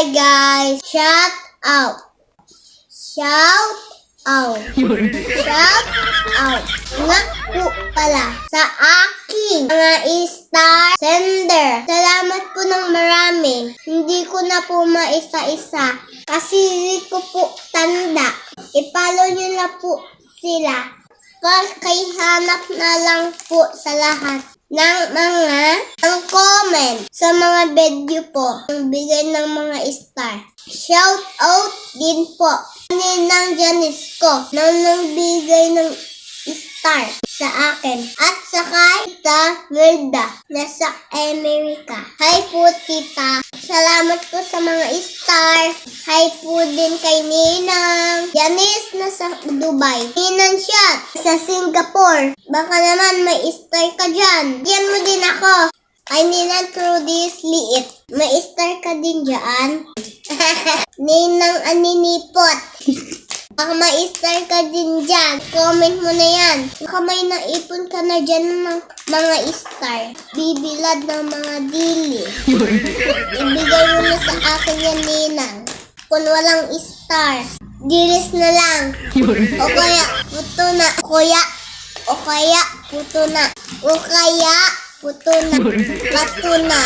Hi guys! Shout out! Shout out! Shout out! Nga po pala sa aking mga star sender. Salamat po ng marami. Hindi ko na po maisa-isa kasi hindi ko po tanda. I-follow nyo na po sila. Kay hanap na lang po sa lahat ng mga ang comment sa mga video po ang bigay ng mga star. Shout out din po ni ng Janice ko na nagbigay ng star sa akin at sa Tita Wilda na sa Amerika. Hi po tita. Salamat po sa mga star. Hi po din kay Ninang. Janice na sa Dubai. Ninang siya sa Singapore. Baka naman may star ka dyan. Diyan mo din ako. Ay, Ninang Trudis Liit. May star ka din dyan. Ninang Aninipot. Baka may star ka din dyan. Comment mo na yan. Baka may naipon ka na dyan ng mga star. Bibilad ng mga dili. Ibigay mo na sa akin yan, Ninang. Kung walang star, dilis na lang. O kaya, puto na. Kuya, o kaya, puto na. O kaya, puto na. Pato na.